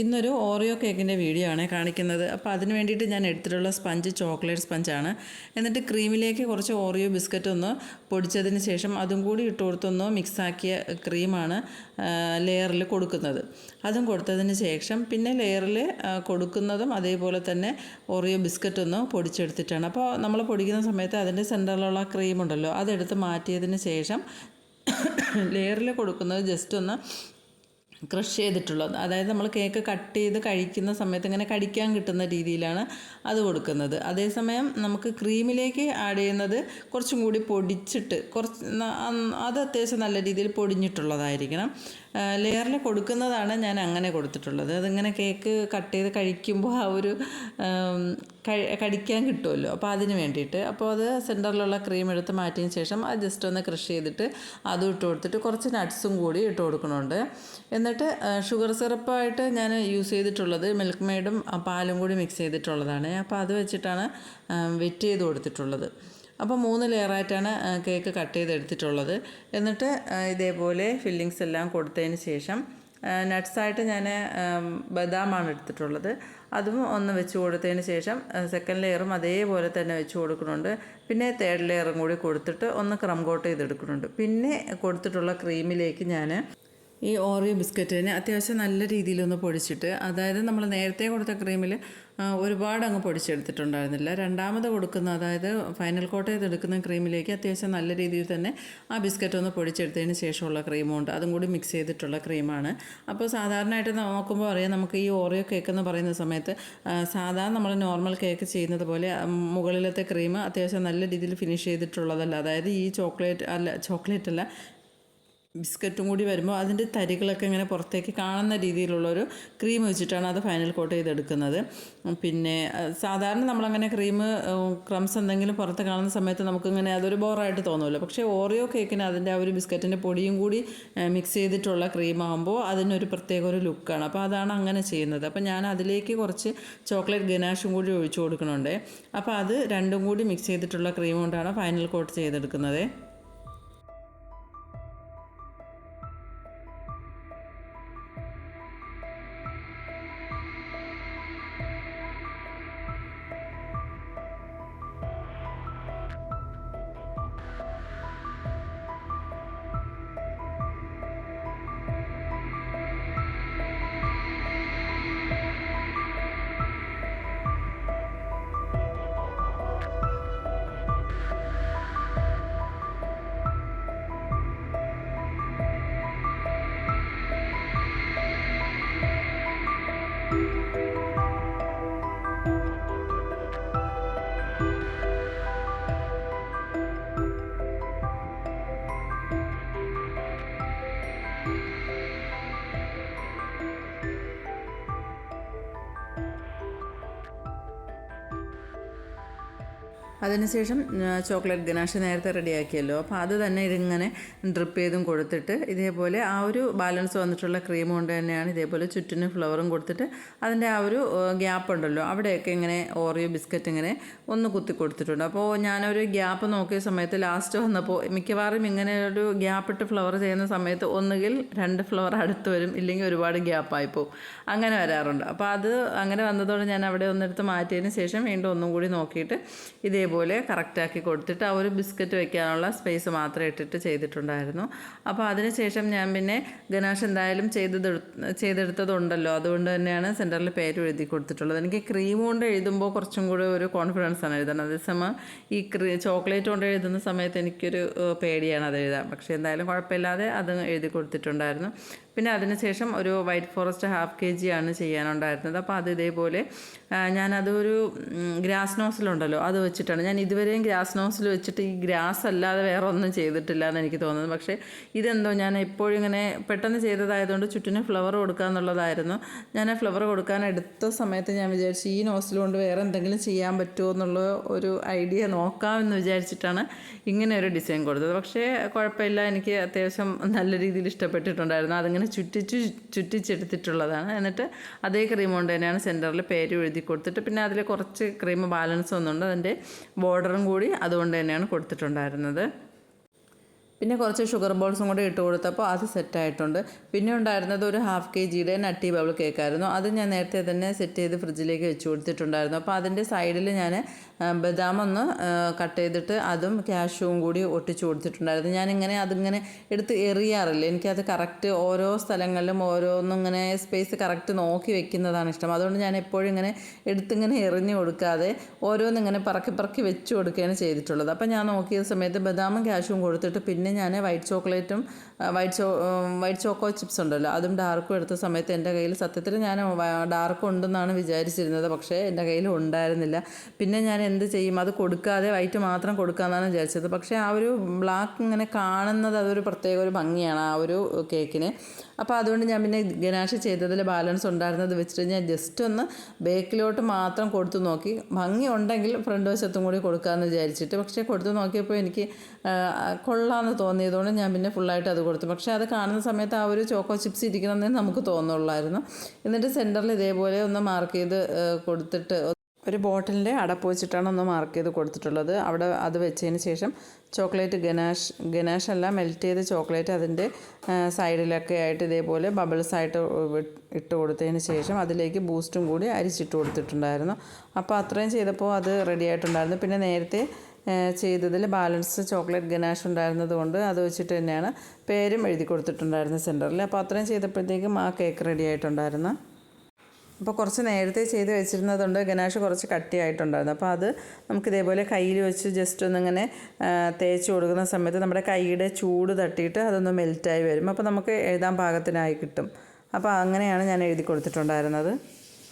ഇന്നൊരു ഓറിയോ കേക്കിന്റെ വീഡിയോ ആണ് കാണിക്കുന്നത്. അപ്പോൾ അതിന് വേണ്ടിയിട്ട് ഞാൻ എടുത്തിട്ടുള്ള സ്പഞ്ച് ചോക്ലേറ്റ് സ്പഞ്ചാണ്. എന്നിട്ട് ക്രീമിലേക്ക് കുറച്ച് ഓറിയോ ബിസ്ക്കറ്റ് ഒന്ന് പൊടിച്ചതിന് ശേഷം അതും കൂടി ഇട്ട് കൊടുത്തൊന്ന് മിക്സാക്കിയ ക്രീമാണ് ലെയറിൽ കൊടുക്കുന്നത്. അതും കൊടുത്തതിന് ശേഷം പിന്നെ ലെയറിൽ കൊടുക്കുന്നതും അതേപോലെ തന്നെ ഓറിയോ ബിസ്ക്കറ്റ് ഒന്ന് പൊടിച്ചെടുത്തിട്ടാണ്. അപ്പോൾ നമ്മൾ പൊടിക്കുന്ന സമയത്ത് അതിന്റെ സെന്ററിലുള്ള ക്രീമുണ്ടല്ലോ അതെടുത്ത് മാറ്റിയതിന് ശേഷം ലെയറിൽ കൊടുക്കുന്നത് ജസ്റ്റ് ഒന്ന് ക്രഷ് ചെയ്തിട്ടുള്ളത്. അതായത് നമ്മൾ കേക്ക് കട്ട് ചെയ്ത് കഴിക്കുന്ന സമയത്ത് ഇങ്ങനെ കടിക്കാൻ കിട്ടുന്ന രീതിയിലാണ് അത് കൊടുക്കുന്നത്. അതേസമയം നമുക്ക് ക്രീമിലേക്ക് ആഡ് ചെയ്യുന്നത് കുറച്ചും കൂടി പൊടിച്ചിട്ട് കുറച്ച് അത് അത്യാവശ്യം നല്ല രീതിയിൽ പൊടിഞ്ഞിട്ടുള്ളതായിരിക്കണം. ലെയറിൽ കൊടുക്കുന്നതാണ് ഞാൻ അങ്ങനെ കൊടുത്തിട്ടുള്ളത്. അതിങ്ങനെ കേക്ക് കട്ട് ചെയ്ത് കഴിക്കുമ്പോൾ ആ ഒരു കടിക്കാൻ കിട്ടുമല്ലോ. അപ്പോൾ അതിന് വേണ്ടിയിട്ട്. അപ്പോൾ അത് സെന്ററിലുള്ള ക്രീം എടുത്ത് മാറ്റിയതിന് ശേഷം അത് ജസ്റ്റ് ഒന്ന് ക്രഷ് ചെയ്തിട്ട് അതും ഇട്ട് കൊടുത്തിട്ട് കുറച്ച് നട്ട്സും കൂടി ഇട്ട് കൊടുക്കണുണ്ട്. എന്നിട്ട് ഷുഗർ സിറപ്പായിട്ട് ഞാൻ യൂസ് ചെയ്തിട്ടുള്ളത് മിൽക്ക് മെയ്ഡും പാലും കൂടി മിക്സ് ചെയ്തിട്ടുള്ളതാണ്. അപ്പോൾ അത് വെച്ചിട്ടാണ് വെറ്റ് ചെയ്ത് കൊടുത്തിട്ടുള്ളത്. അപ്പോൾ മൂന്ന് ലെയറായിട്ടാണ് കേക്ക് കട്ട് ചെയ്തെടുത്തിട്ടുള്ളത്. എന്നിട്ട് ഇതേപോലെ ഫില്ലിങ്സ് എല്ലാം കൊടുത്തതിന് ശേഷം നട്ട്സായിട്ട് ഞാൻ ബദാമാണ് എടുത്തിട്ടുള്ളത്. അതും ഒന്ന് വെച്ച് കൊടുത്തതിന് ശേഷം സെക്കൻഡ് ലെയറും അതേപോലെ തന്നെ വെച്ച് കൊടുക്കുന്നുണ്ട്. പിന്നെ തേർഡ് ലെയറും കൂടി കൊടുത്തിട്ട് ഒന്ന് ക്രം കോട്ട് ചെയ്തെടുക്കുന്നുണ്ട്. പിന്നെ കൊടുത്തിട്ടുള്ള ക്രീമിലേക്ക് ഞാൻ ഈ ഓറിയോ ബിസ്ക്കറ്റിനെ അത്യാവശ്യം നല്ല രീതിയിലൊന്ന് പൊടിച്ചിട്ട് അതായത് നമ്മൾ നേരത്തെ കൊടുത്ത ക്രീമിൽ ഒരുപാട് അങ്ങ് പൊടിച്ചെടുത്തിട്ടുണ്ടായിരുന്നില്ല. രണ്ടാമത് കൊടുക്കുന്ന അതായത് ഫൈനൽ കോട്ട് ചെയ്തെടുക്കുന്ന ക്രീമിലേക്ക് അത്യാവശ്യം നല്ല രീതിയിൽ തന്നെ ആ ബിസ്ക്കറ്റ് ഒന്ന് പൊടിച്ചെടുത്തതിന് ശേഷമുള്ള ക്രീമുണ്ട്. അതും കൂടി മിക്സ് ചെയ്തിട്ടുള്ള ക്രീമാണ്. അപ്പോൾ സാധാരണയായിട്ട് നോക്കുമ്പോൾ അറിയാം നമുക്ക് ഈ ഓറിയോ കേക്ക് എന്ന് പറയുന്ന സമയത്ത് സാധാരണ നമ്മൾ നോർമൽ കേക്ക് ചെയ്യുന്നത് പോലെ മുകളിലത്തെ ക്രീം അത്യാവശ്യം നല്ല രീതിയിൽ ഫിനിഷ് ചെയ്തിട്ടുള്ളതല്ല. അതായത് ഈ ചോക്ലേറ്റ് അല്ല ചോക്ലേറ്റ് അല്ല ബിസ്ക്കറ്റും കൂടി വരുമ്പോൾ അതിന്റെ തരികളൊക്കെ ഇങ്ങനെ പുറത്തേക്ക് കാണുന്ന രീതിയിലുള്ളൊരു ക്രീം വെച്ചിട്ടാണ് അത് ഫൈനൽ കോട്ട് ചെയ്തെടുക്കുന്നത്. പിന്നെ സാധാരണ നമ്മളങ്ങനെ ക്രീം ക്രംസ് എന്തെങ്കിലും പുറത്ത് കാണുന്ന സമയത്ത് നമുക്കിങ്ങനെ അതൊരു ബോറായിട്ട് തോന്നുമല്ലോ പക്ഷേ ഓറിയോ കേക്കിന് അതിന്റെ ആ ഒരു ബിസ്ക്കറ്റിന്റെ പൊടിയും കൂടി മിക്സ് ചെയ്തിട്ടുള്ള ക്രീം ആകുമ്പോൾ അതിനൊരു പ്രത്യേക ഒരു ലുക്കാണ് അപ്പോൾ അതാണ് അങ്ങനെ ചെയ്യുന്നത്. അപ്പോൾ ഞാൻ അതിലേക്ക് കുറച്ച് ചോക്ലേറ്റ് ഗനാഷും കൂടി ഒഴിച്ചു കൊടുക്കണുണ്ട് അപ്പോൾ അത് രണ്ടും കൂടി മിക്സ് ചെയ്തിട്ടുള്ള ക്രീം കൊണ്ടാണ് ഫൈനൽ കോട്ട് ചെയ്തെടുക്കുന്നത്. അതിനുശേഷം ചോക്ലേറ്റ് ഗനാഷ് നേരത്തെ റെഡിയാക്കിയല്ലോ. അപ്പോൾ അത് തന്നെ ഇതിങ്ങനെ ഡ്രിപ്പ് ചെയ്തും കൊടുത്തിട്ട് ഇതേപോലെ ആ ഒരു ബാലൻസ് വന്നിട്ടുള്ള ക്രീം കൊണ്ട് തന്നെയാണ് ഇതേപോലെ ചുറ്റിന് ഫ്ലവറും കൊടുത്തിട്ട് അതിന്റെ ആ ഒരു ഗ്യാപ്പ് ഉണ്ടല്ലോ. അവിടെയൊക്കെ ഇങ്ങനെ ഓറിയോ ബിസ്ക്കറ്റ് ഇങ്ങനെ ഒന്ന് കുത്തി കൊടുത്തിട്ടുണ്ട്. അപ്പോൾ ഞാനൊരു ഗ്യാപ്പ് നോക്കിയ സമയത്ത് ലാസ്റ്റ് വന്നപ്പോൾ മിക്കവാറും ഇങ്ങനെ ഒരു ഗ്യാപ്പ് ഇട്ട് ഫ്ലവർ ചെയ്യുന്ന സമയത്ത് ഒന്നുകിൽ രണ്ട് ഫ്ലവർ അടുത്ത് വരും ഇല്ലെങ്കിൽ ഒരുപാട് ഗ്യാപ്പായി പോകും അങ്ങനെ വരാറുണ്ട്. അപ്പോൾ അത് അങ്ങനെ വന്നതോടെ ഞാൻ അവിടെ ഒന്നെടുത്ത് മാറ്റിയതിന് ശേഷം വീണ്ടും ഒന്നും കൂടി നോക്കിയിട്ട് ഇതേപോലെ കറക്റ്റാക്കി കൊടുത്തിട്ട് ആ ഒരു ബിസ്ക്കറ്റ് വെക്കാനുള്ള സ്പേസ് മാത്രം ഇട്ടിട്ട് ചെയ്തിട്ടുണ്ടായിരുന്നു. അപ്പോൾ അതിനുശേഷം ഞാൻ പിന്നെ ഗണേഷ് എന്തായാലും ചെയ്തത് ചെയ്തെടുത്തതുണ്ടല്ലോ. അതുകൊണ്ട് തന്നെയാണ് സെന്ററിൽ പേര് എഴുതി കൊടുത്തിട്ടുള്ളത്. എനിക്ക് ക്രീം കൊണ്ട് എഴുതുമ്പോൾ കുറച്ചും കൂടെ ഒരു കോൺഫിഡൻസ് ആണ് എഴുതുന്നത് അതേസമയം ഈ ക്രീ ചോക്ലേറ്റ് കൊണ്ട് എഴുതുന്ന സമയത്ത് എനിക്കൊരു പേടിയാണ് അത് എഴുതാൻ. പക്ഷേ എന്തായാലും കുഴപ്പമില്ലാതെ അത് എഴുതി കൊടുത്തിട്ടുണ്ടായിരുന്നു. പിന്നെ അതിനുശേഷം ഒരു white forest half K G ആണ് ചെയ്യാനുണ്ടായിരുന്നത്. അപ്പോൾ അത് ഇതേപോലെ ഞാനതൊരു ഗ്രാസ് നോസിലുണ്ടല്ലോ അത് വെച്ചിട്ടാണ് ഞാൻ ഇതുവരെയും ഗ്രാസ് നോസിൽ വെച്ചിട്ട് ഈ ഗ്രാസ് അല്ലാതെ വേറെ ഒന്നും ചെയ്തിട്ടില്ല എന്ന് എനിക്ക് തോന്നുന്നത് പക്ഷേ ഇതെന്തോ ഞാൻ എപ്പോഴും ഇങ്ങനെ പെട്ടെന്ന് ചെയ്തതായതുകൊണ്ട് ചുറ്റിന് ഫ്ലവർ കൊടുക്കുക എന്നുള്ളതായിരുന്നു. ഞാൻ ഫ്ലവർ കൊടുക്കാൻ എടുത്ത സമയത്ത് ഞാൻ വിചാരിച്ചു ഈ നോസിൽ കൊണ്ട് വേറെ എന്തെങ്കിലും ചെയ്യാൻ പറ്റുമോ എന്നുള്ള ഒരു ഐഡിയ നോക്കാമെന്ന് വിചാരിച്ചിട്ടാണ് ഇങ്ങനെ ഒരു ഡിസൈൻ കൊടുത്തത്. പക്ഷേ കുഴപ്പമില്ല. എനിക്ക് അത്യാവശ്യം നല്ല രീതിയിൽ ഇഷ്ടപ്പെട്ടിട്ടുണ്ടായിരുന്നു. അതിങ്ങനെ ചുറ്റിച്ച് ചുറ്റിച്ചെടുത്തിട്ടുള്ളതാണ്. എന്നിട്ട് അതേ ക്രീം കൊണ്ട് തന്നെയാണ് സെന്ററിൽ പേര് എഴുതി കൊടുത്തിട്ട് പിന്നെ അതിൽ കുറച്ച് ക്രീം ബാലൻസ് ഒന്നുണ്ട്. അതിന്റെ ബോർഡറും കൂടി അതുകൊണ്ട് തന്നെയാണ് കൊടുത്തിട്ടുണ്ടായിരുന്നത്. പിന്നെ കുറച്ച് ഷുഗർ ബോൾസും കൂടി ഇട്ട് കൊടുത്തപ്പോൾ അത് സെറ്റായിട്ടുണ്ട് പിന്നെ ഉണ്ടായിരുന്നത് ഒരു ഹാഫ് കെ ജിയുടെ നട്ടി ബബിൾ കേക്കായിരുന്നു അത് ഞാൻ നേരത്തെ തന്നെ സെറ്റ് ചെയ്ത് ഫ്രിഡ്ജിലേക്ക് വെച്ച് കൊടുത്തിട്ടുണ്ടായിരുന്നു. അപ്പോൾ അതിന്റെ സൈഡിൽ ഞാൻ ബദാം ഒന്ന് കട്ട് ചെയ്തിട്ട് അതും ക്യാഷുവും കൂടി ഒട്ടിച്ചു കൊടുത്തിട്ടുണ്ടായിരുന്നു. ഞാനിങ്ങനെ അതിങ്ങനെ എടുത്ത് എറിയാറില്ല? എനിക്കത് കറക്റ്റ് ഓരോ സ്ഥലങ്ങളിലും ഓരോന്നും ഇങ്ങനെ സ്പേസ് കറക്റ്റ് നോക്കി വെക്കുന്നതാണ് ഇഷ്ടം. അതുകൊണ്ട് ഞാൻ എപ്പോഴും ഇങ്ങനെ എടുത്തിങ്ങനെ എറിഞ്ഞു കൊടുക്കാതെ ഓരോന്നിങ്ങനെ പറക്കി പറക്കി വെച്ച് കൊടുക്കുകയാണ് ചെയ്തിട്ടുള്ളത്. അപ്പോൾ ഞാൻ നോക്കിയ സമയത്ത് ബദാമും ക്യാഷും കൊടുത്തിട്ട് പിന്നെ ഞാൻ വൈറ്റ് ചോക്ലേറ്റും വൈറ്റ് ചോ വൈറ്റ് ചോക്കോ ചിപ്സ് ഉണ്ടല്ലോ അതും ഡാർക്കും എടുത്ത സമയത്ത് എന്റെ കയ്യിൽ സത്യത്തിൽ ഞാൻ ഡാർക്ക് ഉണ്ടെന്നാണ് വിചാരിച്ചിരുന്നത് പക്ഷേ എന്റെ കയ്യിൽ ഉണ്ടായിരുന്നില്ല. പിന്നെ ഞാൻ എന്ത് ചെയ്യും? അത് കൊടുക്കാതെ വൈറ്റ് മാത്രം കൊടുക്കാമെന്നാണ് വിചാരിച്ചത്. പക്ഷേ ആ ഒരു ബ്ലാക്ക് ഇങ്ങനെ കാണുന്നത് അതൊരു പ്രത്യേക ഒരു ഭംഗിയാണ് ആ ഒരു കേക്കിന് അപ്പോൾ അതുകൊണ്ട് ഞാൻ പിന്നെ ഗനാഷ് ചെയ്തതിൽ ബാലൻസ് ഉണ്ടായിരുന്നത് വെച്ചിട്ട് ഞാൻ ജസ്റ്റ് ഒന്ന് ബേക്കിലോട്ട് മാത്രം കൊടുത്തു നോക്കി. ഭംഗി ഉണ്ടെങ്കിൽ ഫ്രണ്ട് വശത്തും കൂടി കൊടുക്കാമെന്ന് വിചാരിച്ചിട്ട് പക്ഷേ കൊടുത്തു നോക്കിയപ്പോൾ എനിക്ക് കൊള്ളാമെന്ന് തോന്നിയതുകൊണ്ട് ഞാൻ പിന്നെ ഫുള്ളായിട്ട് അത് കൊടുത്തു. പക്ഷേ അത് കാണുന്ന സമയത്ത് ആ ഒരു ചോക്കോ ചിപ്സ് ഇരിക്കണമെന്നേ നമുക്ക് തോന്നുള്ളായിരുന്നു. എന്നിട്ട് സെന്ററിൽ ഇതേപോലെ ഒന്ന് മാർക്ക് ചെയ്ത് കൊടുത്തിട്ട് ഒരു ബോട്ടിലിന്റെ അടപ്പ് വെച്ചിട്ടാണ് ഒന്ന് മാർക്ക് ചെയ്ത് കൊടുത്തിട്ടുള്ളത്. അവിടെ അത് വെച്ചതിന് ശേഷം ചോക്ലേറ്റ് ഗനാഷ് ഗനാഷ് അല്ല മെൽറ്റ് ചെയ്ത ചോക്ലേറ്റ് അതിന്റെ സൈഡിലൊക്കെ ആയിട്ട് ഇതേപോലെ ബബിൾസ് ആയിട്ട് ഇട്ട് കൊടുത്തതിന് ശേഷം അതിലേക്ക് ബൂസ്റ്റും കൂടി അരിച്ചിട്ട് കൊടുത്തിട്ടുണ്ടായിരുന്നു. അപ്പോൾ അത്രയും ചെയ്തപ്പോൾ അത് റെഡി ആയിട്ടുണ്ടായിരുന്നു. പിന്നെ നേരത്തെ ചെയ്തതിൽ ബാലൻസ് ചോക്ലേറ്റ് ഗനാഷ് ഉണ്ടായിരുന്നത് കൊണ്ട് അത് വെച്ചിട്ട് തന്നെയാണ് പേരും എഴുതി കൊടുത്തിട്ടുണ്ടായിരുന്നു സെന്ററിൽ. അപ്പോൾ അത്രയും ചെയ്തപ്പോഴത്തേക്കും ആ കേക്ക് റെഡി ആയിട്ടുണ്ടായിരുന്നു. അപ്പോൾ കുറച്ച് നേരത്തെ ചെയ്ത് വെച്ചിരുന്നതുകൊണ്ട് ഗനാഷ് കുറച്ച് കട്ടിയായിട്ടുണ്ടായിരുന്നു. അപ്പോൾ അത് നമുക്ക് ഇതേപോലെ കയ്യിൽ വെച്ച് ജസ്റ്റ് ഒന്നിങ്ങനെ തേച്ച് കൊടുക്കുന്ന സമയത്ത് നമ്മുടെ കൈയുടെ ചൂട് തട്ടിയിട്ട് അതൊന്ന് മെൽറ്റായി വരും. അപ്പോൾ നമുക്ക് എഴുതാൻ പാകത്തിനായി കിട്ടും. അപ്പോൾ അങ്ങനെയാണ് ഞാൻ എഴുതി കൊടുത്തിട്ടുണ്ടായിരുന്നത്.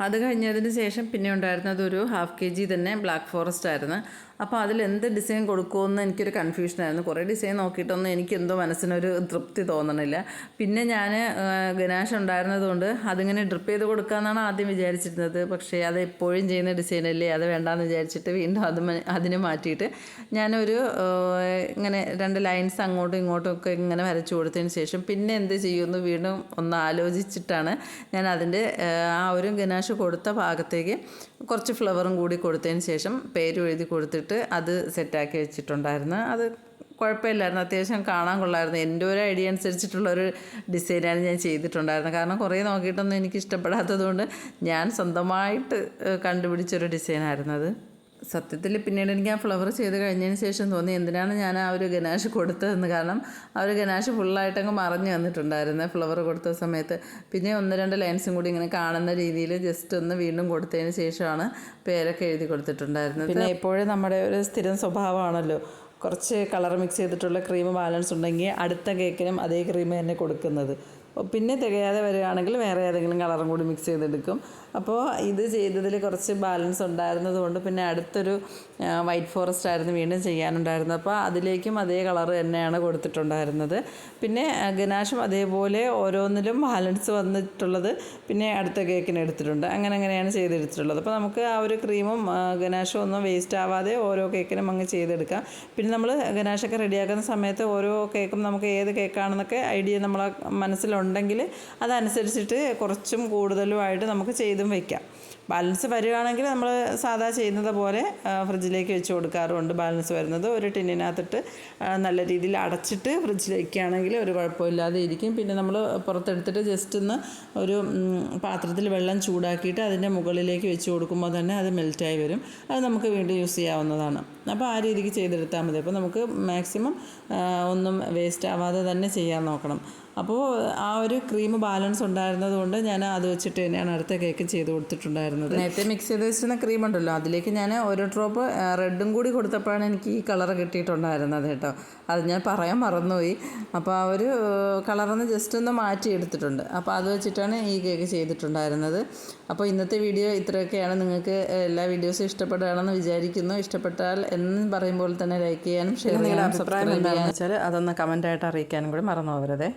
അത് കഴിഞ്ഞതിന് ശേഷം പിന്നെ ഉണ്ടായിരുന്നത് ഒരു ഹാഫ് കെ ജി തന്നെ ബ്ലാക്ക് ഫോറസ്റ്റ് ആയിരുന്നു. അപ്പോൾ അതിൽ എന്ത് ഡിസൈൻ കൊടുക്കുമെന്ന് എനിക്കൊരു കൺഫ്യൂഷനായിരുന്നു കുറേ ഡിസൈൻ നോക്കിയിട്ടൊന്നും എനിക്ക് എന്തോ മനസ്സിനൊരു തൃപ്തി തോന്നണില്ല. പിന്നെ ഞാൻ ഗനാഷ് ഉണ്ടായിരുന്നതുകൊണ്ട് അതിങ്ങനെ ഡ്രിപ്പ് ചെയ്ത് കൊടുക്കാമെന്നാണ് ആദ്യം വിചാരിച്ചിരുന്നത്. പക്ഷേ അത് എപ്പോഴും ചെയ്യുന്ന ഡിസൈനല്ലേ അത് വേണ്ടാന്ന് വിചാരിച്ചിട്ട് വീണ്ടും അത് അതിനെ മാറ്റിയിട്ട് ഞാനൊരു ഇങ്ങനെ രണ്ട് ലൈൻസ് അങ്ങോട്ടും ഇങ്ങോട്ടും ഒക്കെ ഇങ്ങനെ വരച്ചു കൊടുത്തതിന് ശേഷം പിന്നെ എന്ത് ചെയ്യുമെന്ന് വീണ്ടും ഒന്ന് ആലോചിച്ചിട്ടാണ് ഞാൻ അതിന്റെ ആ ഒരു ഗനാഷ് കൊടുത്ത ഭാഗത്തേക്ക് കുറച്ച് ഫ്ലവറും കൂടി കൊടുത്തതിന് ശേഷം പേരും എഴുതി കൊടുത്തിട്ട് അത് സെറ്റാക്കി വെച്ചിട്ടുണ്ടായിരുന്നു. അത് കുഴപ്പമില്ലായിരുന്നു. അത്യാവശ്യം കാണാൻ കൊള്ളായിരുന്നു. എന്റെ ഒരു ഐഡിയ അനുസരിച്ചിട്ടുള്ളൊരു ഡിസൈനാണ് ഞാൻ ചെയ്തിട്ടുണ്ടായിരുന്നത്. കാരണം കുറേ നോക്കിയിട്ടൊന്നും എനിക്ക് ഇഷ്ടപ്പെടാത്തതുകൊണ്ട് ഞാൻ സ്വന്തമായിട്ട് കണ്ടുപിടിച്ചൊരു ഡിസൈനായിരുന്നു അത്. സത്യത്തിൽ പിന്നീട് എനിക്ക് ആ ഫ്ലവർ ചെയ്ത് കഴിഞ്ഞതിന് ശേഷം തോന്നി എന്തിനാണ് ഞാൻ ആ ഒരു ഗനാഷ് കൊടുത്തതെന്ന്. കാരണം ആ ഒരു ഗനാഷ് ഫുള്ളായിട്ടങ്ങ് മറിഞ്ഞു വന്നിട്ടുണ്ടായിരുന്നു ഫ്ലവർ കൊടുത്ത സമയത്ത്. പിന്നെ ഒന്ന് രണ്ട് ലൈൻസും കൂടി ഇങ്ങനെ കാണുന്ന രീതിയിൽ ജസ്റ്റ് ഒന്ന് വീണ്ടും കൊടുത്തതിന് ശേഷമാണ് പേരൊക്കെ എഴുതി കൊടുത്തിട്ടുണ്ടായിരുന്നത്. പിന്നെ എപ്പോഴും നമ്മുടെ ഒരു സ്ഥിരം സ്വഭാവമാണല്ലോ. കുറച്ച് കളർ മിക്സ് ചെയ്തിട്ടുള്ള ക്രീം ബാലൻസ് ഉണ്ടെങ്കിൽ അടുത്ത കേക്കിനും അതേ ക്രീം തന്നെ കൊടുക്കുന്നത്. പിന്നെ തികയാതെ വരികയാണെങ്കിൽ വേറെ ഏതെങ്കിലും കളറും കൂടി മിക്സ് ചെയ്തെടുക്കും. അപ്പോൾ ഇത് ചെയ്തതിൽ കുറച്ച് ബാലൻസ് ഉണ്ടായിരുന്നത് കൊണ്ട് പിന്നെ അടുത്തൊരു വൈറ്റ് ഫോറസ്റ്റ് ആയിരുന്നു വീണ്ടും ചെയ്യാനുണ്ടായിരുന്നത്. അപ്പോൾ അതിലേക്കും അതേ കളർ തന്നെയാണ് കൊടുത്തിട്ടുണ്ടായിരുന്നത്. പിന്നെ ഗനാഷും അതേപോലെ ഓരോന്നിലും ബാലൻസ് വന്നിട്ടുള്ളത് പിന്നെ അടുത്ത കേക്കിന് എടുത്തിട്ടുണ്ട്. അങ്ങനെ അങ്ങനെയാണ് ചെയ്തെടുത്തിട്ടുള്ളത്. അപ്പോൾ നമുക്ക് ആ ഒരു ക്രീമും ഗനാഷും ഒന്നും വേസ്റ്റ് ആവാതെ ഓരോ കേക്കിനും അങ്ങ് ചെയ്തെടുക്കാം. പിന്നെ നമ്മൾ ഗനാഷൊക്കെ റെഡിയാക്കുന്ന സമയത്ത് ഓരോ കേക്കും നമുക്ക് ഏത് കേക്കാണെന്നൊക്കെ ഐഡിയ നമ്മളെ മനസ്സിലുണ്ടെങ്കിൽ അതനുസരിച്ചിട്ട് കുറച്ചും കൂടുതലുമായിട്ട് നമുക്ക് ചെയ്തും വയ്ക്കാം ബാലൻസ് വരികയാണെങ്കിൽ നമ്മൾ സാധാ ചെയ്യുന്നത് പോലെ ഫ്രിഡ്ജിലേക്ക് വെച്ച് കൊടുക്കാറുണ്ട് ബാലൻസ് വരുന്നത്. ഒരു ടിന്നിനകത്തിട്ട് നല്ല രീതിയിൽ അടച്ചിട്ട് ഫ്രിഡ്ജിൽ വയ്ക്കുകയാണെങ്കിൽ ഒരു കുഴപ്പമില്ലാതെ ഇരിക്കും. പിന്നെ നമ്മൾ പുറത്തെടുത്തിട്ട് ജസ്റ്റ് ഒന്ന് ഒരു പാത്രത്തിൽ വെള്ളം ചൂടാക്കിയിട്ട് അതിന്റെ മുകളിലേക്ക് വെച്ച് കൊടുക്കുമ്പോൾ തന്നെ അത് മെൽറ്റായി വരും. അത് നമുക്ക് വീണ്ടും യൂസ് ചെയ്യാവുന്നതാണ്. അപ്പോൾ ആ രീതിക്ക് ചെയ്തെടുത്താൽ മതി. അപ്പോൾ നമുക്ക് മാക്സിമം ഒന്നും വേസ്റ്റ് ആവാതെ തന്നെ ചെയ്യാൻ നോക്കണം. അപ്പോൾ ആ ഒരു ക്രീം ബാലൻസ് ഉണ്ടായിരുന്നതുകൊണ്ട് ഞാൻ അത് വെച്ചിട്ട് തന്നെയാണ് അടുത്ത കേക്ക് ചെയ്ത് കൊടുത്തിട്ടുണ്ടായിരുന്നത്. നേരത്തെ മിക്സ് ചെയ്ത് വെച്ചിരുന്ന ക്രീം ഉണ്ടല്ലോ. അതിലേക്ക് ഞാൻ ഒരു ഡ്രോപ്പ് റെഡും കൂടി കൊടുത്തപ്പോഴാണ് എനിക്ക് ഈ കളർ കിട്ടിയിട്ടുണ്ടായിരുന്നത് കേട്ടോ. അത് ഞാൻ പറയാൻ മറന്നുപോയി. അപ്പോൾ ആ ഒരു കളറൊന്ന് ജസ്റ്റ് ഒന്ന് മാറ്റി എടുത്തിട്ടുണ്ട്. അപ്പോൾ അത് വെച്ചിട്ടാണ് ഈ കേക്ക് ചെയ്തിട്ടുണ്ടായിരുന്നത്. അപ്പോൾ ഇന്നത്തെ വീഡിയോ ഇത്രയൊക്കെയാണ്. നിങ്ങൾക്ക് എല്ലാ വീഡിയോസും ഇഷ്ടപ്പെടുകയാണെന്ന് വിചാരിക്കുന്നു. ഇഷ്ടപ്പെട്ടാൽ എന്ന് പറയുമ്പോൾ തന്നെ ലൈക്ക് ചെയ്യാനും ഷെയർ ചെയ്യാനും സബ്സ്ക്രൈബ് ചെയ്യാനും. വെച്ചാൽ അതൊന്ന് കമന്റായിട്ട് അറിയിക്കാനും കൂടി മറന്നു പോകരുതേ